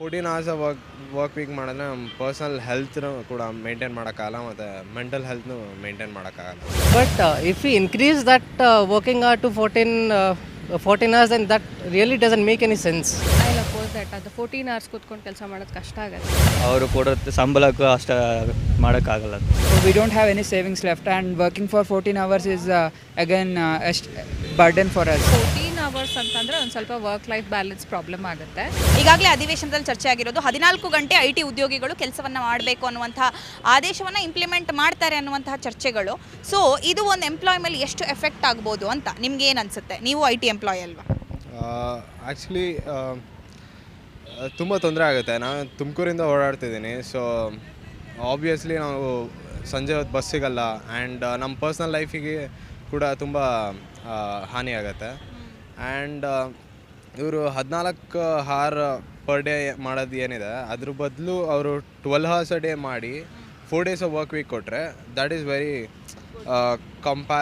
Fourteen hours work work week ಮಾಡಿದ್ರೆ ನಮ್ಮ personal ಹೆಲ್ತ್ನು ಕೂಡ ಮೇಂಟೈನ್ ಮಾಡೋಕ್ಕಾಗಲ್ಲ ಮತ್ತು ಮೆಂಟಲ್ ಹೆಲ್ತ್ನು ಮೇಂಟೈನ್ ಮಾಡೋಕ್ಕಾಗಲ್ಲ. But if you increase that working hours to fourteen fourteen hours and that really doesn't make any sense I suppose that ಅದು fourteen hours ಕೂತ್ಕೊಂಡು ಕೆಲಸ ಮಾಡೋದು ಕಷ್ಟ ಆಗುತ್ತೆ. ಅವರು ಕೊಡೋ ಸಂಬಳಕ್ಕೂ ಅಷ್ಟು ಮಾಡೋಕ್ಕಾಗಲ್ಲ. We don't have any savings left and working for fourteen hours is again ಎಷ್ಟು burden for hours fourteen hours ಅಂತಂದರೆ ಒಂದು ಸ್ವಲ್ಪ ವರ್ಕ್ ಲೈಫ್ ಬ್ಯಾಲೆನ್ಸ್ ಪ್ರಾಬ್ಲಮ್ ಆಗುತ್ತೆ. ಈಗಾಗಲೇ ಅಧಿವೇಶನದಲ್ಲಿ ಚರ್ಚೆ ಆಗಿರೋದು ಹದಿನಾಲ್ಕು ಗಂಟೆ ಐ ಟಿ ಉದ್ಯೋಗಿಗಳು ಕೆಲಸವನ್ನು ಮಾಡಬೇಕು ಅನ್ನುವಂತಹ ಆದೇಶವನ್ನು ಇಂಪ್ಲಿಮೆಂಟ್ ಮಾಡ್ತಾರೆ ಅನ್ನುವಂತಹ ಚರ್ಚೆಗಳು. ಸೊ ಇದು ಒಂದು ಎಂಪ್ಲಾಯ್ ಮೇಲೆ ಎಷ್ಟು ಎಫೆಕ್ಟ್ ಆಗ್ಬೋದು ಅಂತ ನಿಮ್ಗೆ ಏನು ಅನ್ಸುತ್ತೆ? ನೀವು ಐ ಟಿ ಎಂಪ್ಲಾಯ್ ಅಲ್ವಾ? ಆ್ಯಕ್ಚುಲಿ ತುಂಬ ತೊಂದರೆ ಆಗುತ್ತೆ. ನಾನು ತುಮಕೂರಿಂದ ಓಡಾಡ್ತಿದ್ದೀನಿ ಸೊ ಆಬ್ವಿಯಸ್ಲಿ ನಾವು ಸಂಜೆ ಹೊತ್ತು ಬಸ್ ಸಿಗಲ್ಲ ಆ್ಯಂಡ್ ನಮ್ಮ ಪರ್ಸ್ನಲ್ ಲೈಫಿಗೆ ಕೂಡ ತುಂಬ ಹಾನಿ ಆಗುತ್ತೆ. ಆ್ಯಂಡ್ ಇವರು ಹದಿನಾಲ್ಕು ಹಾರ್ ಪರ್ ಡೇ ಮಾಡೋದು ಏನಿದೆ ಅದ್ರ ಬದಲು ಅವರು ಟ್ವೆಲ್ ಹವರ್ಸ್ ಅ ಡೇ ಮಾಡಿ ಫೋರ್ ಡೇಸ್ ವರ್ಕ್ ವೀಕ್ ಕೊಟ್ಟರೆ ದ್ಯಾಟ್ ಈಸ್ ವೆರಿ ಕಂಪಾ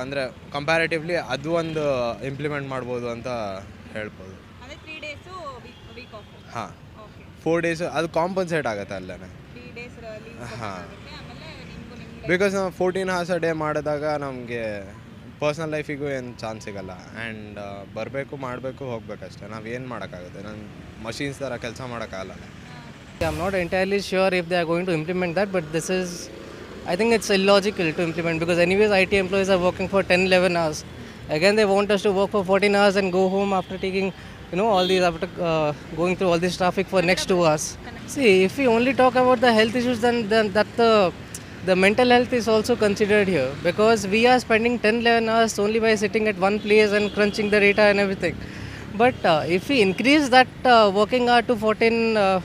ಅಂದರೆ ಕಂಪ್ಯಾರಿಟಿವ್ಲಿ ಅದು ಒಂದು ಇಂಪ್ಲಿಮೆಂಟ್ ಮಾಡ್ಬೋದು ಅಂತ ಹೇಳ್ಬೋದು. ಹಾಂ. ಫೋರ್ ಡೇಸ್ ಅದು ಕಾಂಪನ್ಸೇಟ್ ಆಗುತ್ತೆ ಅಲ್ಲೇ ಹಾಂ. ಬಿಕಾಸ್ ನಾವು ಫೋರ್ಟೀನ್ ಹವರ್ಸ್ ಅ ಡೇ ಮಾಡಿದಾಗ ನಮಗೆ ಪರ್ಸ್ನಲ್ ಲೈಫಿಗೂ ಏನು ಚಾನ್ಸ್ ಸಿಗಲ್ಲ. ಆ್ಯಂಡ್ ಬರಬೇಕು, ಮಾಡಬೇಕು, ಹೋಗಬೇಕಷ್ಟೇ. ನಾವು ಏನು ಮಾಡೋಕ್ಕಾಗುತ್ತೆ? ನನ್ನ ಮಷೀನ್ಸ್ ಥರ ಕೆಲಸ ಮಾಡೋಕ್ಕಾಗಲ್ಲ. I am not entirely sure if they are going to implement that but this is I think it's illogical to implement because any ways I T employees are working for ten eleven hours again they want us to work for fourteen hours and go home after taking you know all these after going through all these traffic for next two hours see if you only talk about the health issues then then that the mental health is also considered here because we are spending 10 11 hours only by sitting at one place and crunching the data and everything but uh, if we increase that uh, working hour to 14 uh,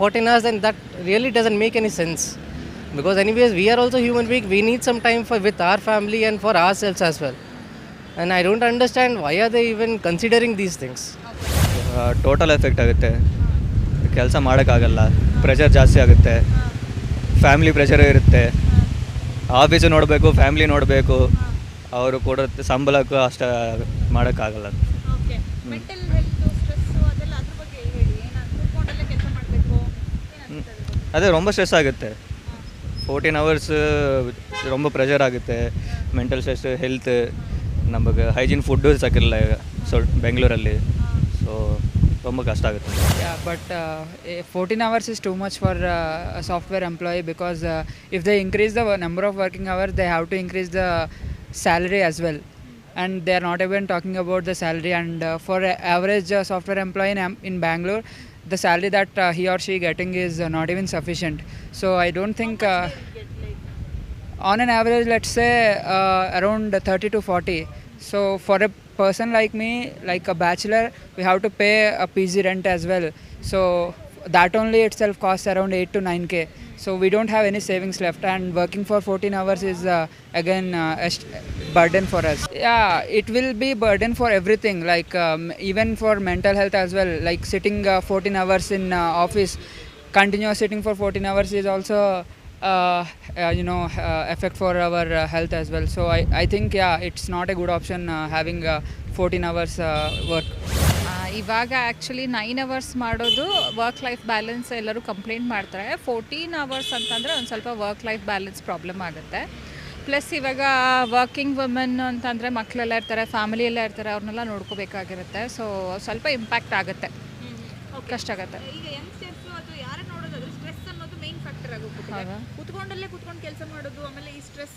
14 hours then that really doesn't make any sense because anyways we are also human beings we need some time for with our family and for ourselves as well and i don't understand why are they even considering these things total effect ಆಗುತ್ತೆ ಕೆಲಸ ಮಾಡೋಕ್ಕಾಗಲ್ಲ pressure ಜಾಸ್ತಿ ಆಗುತ್ತೆ family pressure ಇರುತ್ತೆ office ನೋಡಬೇಕು family ನೋಡಬೇಕು ಅವರು ಕೊಡೋ ಸಂಬಳಕ್ಕೂ ಅಷ್ಟು ಮಾಡೋಕ್ಕಾಗಲ್ಲ ಓಕೆ ಮೆಂಟಲ್ ಹೆಲ್ತ್ ಸ್ಟ್ರೆಸ್ಸು ಅದೆಲ್ಲ ಅದ್ರ ಬಗ್ಗೆ ಹೇಳಿ ಏನಾದ್ರು ಕೂತ್ಕೊಂಡಲ್ಲೇ ಕೆಲಸ ಮಾಡಬೇಕು ಅದೇ ரொம்ப ಸ್ಟ್ರೆಸ್ ಆಗುತ್ತೆ ಫೋರ್ಟೀನ್ ಅವರ್ಸ್ ரொம்ப ಪ್ರೆಷರ್ ಆಗುತ್ತೆ ಮೆಂಟಲ್ ಸ್ಟ್ರೆಸ್ ಹೆಲ್ತ್ ನಮಗೆ ಹೈಜೀನ್ ಫುಡ್ಡು ಸಿಕ್ಕಿಲ್ಲ ಈಗ ಸ್ವಲ್ಪ ಬೆಂಗಳೂರಲ್ಲಿ ಸೊ ತುಂಬ ಕಷ್ಟ ಆಗುತ್ತೆ Yeah, but uh, eh, 14 hours is too much for uh, a software employee because uh, if they increase the wo- number of working hours, they have to increase the salary as well. And they are not even talking about the salary. And uh, for a average uh, software employee in, Am- in Bangalore, the salary that uh, he or she getting is uh, not even sufficient. So I don't think. Uh, on an average let's say uh, around 30 to 40 so for a person like me like a bachelor we have to pay a pg rent as well. So that only itself costs around 8 to 9k so we don't have any savings left. And working for 14 hours is uh, again uh, a burden for us. Yeah it will be burden for everything. Like um, even for mental health as well. Like sitting uh, 14 hours in uh, office continuous sitting for 14 hours is also you know uh, effect for our uh, health as well. So I, I think yeah it's not a good option uh, having uh, 14 hours uh, work. ಇವಾಗ actually nine hours ಮಾಡೋದು work life balance ಎಲ್ಲರೂ complaint ಮಾಡ್ತಾರೆ. Fourteen hours ಅಂತಂದರೆ ಒಂದು ಸ್ವಲ್ಪ work life balance problem ಆಗುತ್ತೆ. Plus ಇವಾಗ working women ಅಂತಂದರೆ ಮಕ್ಕಳೆಲ್ಲ ಇರ್ತಾರೆ ಫ್ಯಾಮಿಲಿ ಎಲ್ಲ ಇರ್ತಾರೆ ಅವ್ರನ್ನೆಲ್ಲ ನೋಡ್ಕೋಬೇಕಾಗಿರುತ್ತೆ. ಸೊ ಸ್ವಲ್ಪ ಇಂಪ್ಯಾಕ್ಟ್ ಆಗುತ್ತೆ. ಕಷ್ಟ ಆಗುತ್ತೆ. ಆಗೋಗ್ಬಿಟ್ಟಿದೆ ಕುತ್ಕೊಂಡಲ್ಲೇ ಕುತ್ಕೊಂಡು ಕೆಲಸ ಮಾಡೋದು ಆಮೇಲೆ ಈ ಸ್ಟ್ರೆಸ್.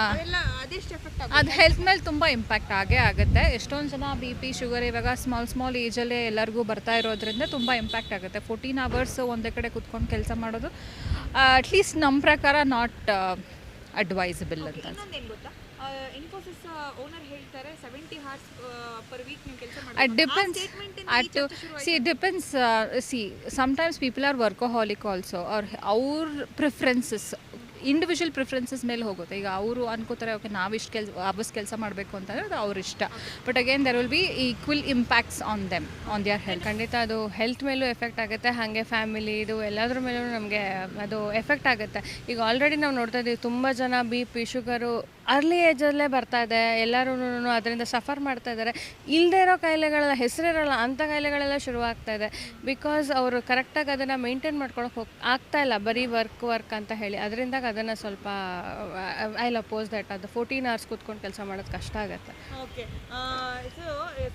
ಅದೆಲ್ಲ ಅದೆಷ್ಟು ಎಫೆಕ್ಟ್ ಅದು ಹೆಲ್ತ್ ಮೇಲೆ ತುಂಬ ಇಂಪ್ಯಾಕ್ಟ್ ಆಗೇ ಆಗುತ್ತೆ. ಎಷ್ಟೊಂದು ಜನ ಬಿ ಪಿ ಶುಗರ್ ಇವಾಗ ಸ್ಮಾಲ್ ಸ್ಮಾಲ್ ಏಜಲ್ಲೇ ಎಲ್ಲರಿಗೂ ಬರ್ತಾ ಇರೋದ್ರಿಂದ ತುಂಬ ಇಂಪ್ಯಾಕ್ಟ್ ಆಗುತ್ತೆ. ಫೋರ್ಟೀನ್ ಅವರ್ಸ್ ಒಂದೇ ಕಡೆ ಕುತ್ಕೊಂಡು ಕೆಲಸ ಮಾಡೋದು ಅಟ್ಲೀಸ್ಟ್ ನಮ್ಮ ಪ್ರಕಾರ ನಾಟ್ ಅಡ್ವೈಸಬಲ್ ಅಂತ ಗೊತ್ತಾ? ಇನ್ಫೋಸಿಸ್ ಓನರ್ ಹೇಳ್ತಾರೆ 70 hours per week ನೀವು ಕೆಲಸ It depends. At to, see, it depends. Uh, see, sometimes people are workaholic also, or our preferences individual preferences ಮೇಲೆ ಹೋಗುತ್ತೆ. ಈಗ ಅವರು ಅನ್ಕೋತಾರೆ, ಓಕೆ, ನಾವು ಇಷ್ಟು ಕೆಲ್ಸ ಅವಸ್ ಕೆಲಸ ಮಾಡಬೇಕು ಅಂತಂದರೆ ಅದು ಅವ್ರ ಇಷ್ಟ. But again there will be equal impacts on them on their health ಖಂಡಿತ ಅದು ಹೆಲ್ತ್ ಮೇಲೂ ಎಫೆಕ್ಟ್ ಆಗುತ್ತೆ. ಹಾಗೆ ಫ್ಯಾಮಿಲಿ ಇದು ಎಲ್ಲದ್ರ ಮೇಲೂ ನಮಗೆ ಅದು ಎಫೆಕ್ಟ್ ಆಗುತ್ತೆ. ಈಗ ಆಲ್ರೆಡಿ ನಾವು ನೋಡ್ತಾ ಇದ್ದೀವಿ ತುಂಬ ಜನ ಬಿ ಪಿ ಶುಗರು ಅರ್ಲಿ ಏಜಲ್ಲೇ ಬರ್ತಾ ಇದೆ. ಎಲ್ಲರೂ ಅದರಿಂದ ಸಫರ್ ಮಾಡ್ತಾ ಇದ್ದಾರೆ ಇಲ್ಲದೆ ಇರೋ ಕಾಯಿಲೆಗಳೆಲ್ಲ ಹೆಸರಿರಲ್ಲ ಅಂಥ ಕಾಯಿಲೆಗಳೆಲ್ಲ ಶುರುವಾಗ್ತಾ ಇದೆ. ಬಿಕಾಸ್ ಅವರು ಕರೆಕ್ಟಾಗಿ ಅದನ್ನು ಮೇಂಟೈನ್ ಮಾಡ್ಕೊಳಕ್ಕೆ ಹೋಗಿ, ಆಗ್ತಾ ಇಲ್ಲ. ಬರೀ ವರ್ಕ್ ವರ್ಕ್ ಅಂತ ಹೇಳಿ. ಅದರಿಂದ ಅದನ್ನು ಸ್ವಲ್ಪ ಐ ಅಪೋಸ್ ದಟ್ ಅದು ಫೋರ್ಟೀನ್ ಅವರ್ಸ್ ಕೂತ್ಕೊಂಡು ಕೆಲಸ ಮಾಡೋದು ಕಷ್ಟ ಆಗುತ್ತೆ. Okay so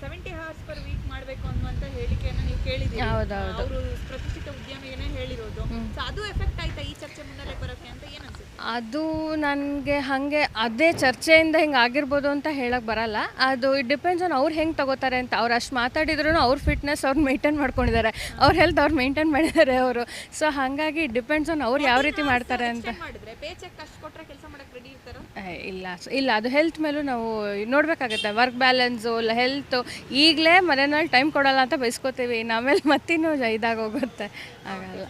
seventy hours per week ಮಾಡಬೇಕು ಅನ್ನುವಂಥ ಹೇಳಿಕೆಯನ್ನು ನೀವು ಕೇಳಿದ್ದೀರಿ. ಹೌದೌದು. ಅವರು ಪ್ರತಿಷ್ಠಿತ ಉದ್ಯಮಿಯೇ ಹೇಳಿರೋದು. ಸೊ ಅದು ಎಫೆಕ್ಟ್ ಆಯ್ತಾ ಈ ಚರ್ಚೆ ಮುನ್ನೆಲೆ ಬರೋಕ್ಕೆ ಅಂತ ಏನು ಅದು ನನಗೆ ಹಾಗೆ ಅದೇ ಚರ್ಚೆಯಿಂದ ಹಿಂಗೆ ಆಗಿರ್ಬೋದು ಅಂತ ಹೇಳಕ್ಕೆ ಬರಲ್ಲ. ಅದು ಇಟ್ ಡಿಪೆಂಡ್ಸ್ ಆನ್ ಅವ್ರು ಹೆಂಗೆ ತಗೋತಾರೆ ಅಂತ. ಅವ್ರು ಅಷ್ಟು ಮಾತಾಡಿದ್ರು ಅವ್ರ ಫಿಟ್ನೆಸ್ ಅವ್ರು ಮೇಂಟೈನ್ ಮಾಡ್ಕೊಂಡಿದ್ದಾರೆ. ಅವ್ರ ಹೆಲ್ತ್ ಅವ್ರು ಮೇಂಟೈನ್ ಮಾಡಿದ್ದಾರೆ ಅವರು. ಸೊ ಹಾಗಾಗಿ ಡಿಪೆಂಡ್ಸ್ ಆನ್ ಅವ್ರು ಯಾವ ರೀತಿ ಮಾಡ್ತಾರೆ ಅಂತ. ಮಾಡಿದ್ರೆ ಪೇ ಚೆಕ್ ಕೊಟ್ಟರೆ ಕೆಲಸ ಮಾಡಕ್ಕೆ ರೆಡಿ ಇರ್ತಾರ? ಇಲ್ಲ. ಇಲ್ಲ ಅದು ಹೆಲ್ತ್ ಮೇಲೂ ನಾವು ನೋಡಬೇಕಾಗುತ್ತೆ. ವರ್ಕ್ ಬ್ಯಾಲೆನ್ಸು ಇಲ್ಲ ಹೆಲ್ತು ಈಗಲೇ ಮನೆಯಲ್ಲಿ ಟೈಮ್ ಕೊಡಲ್ಲ ಅಂತ ಬಯಸ್ಕೋತೀವಿ ಆಮೇಲೆ ಮತ್ತಿನ್ನೂ ಇದಾಗೋಗುತ್ತೆ ಆಗಲ್ಲ.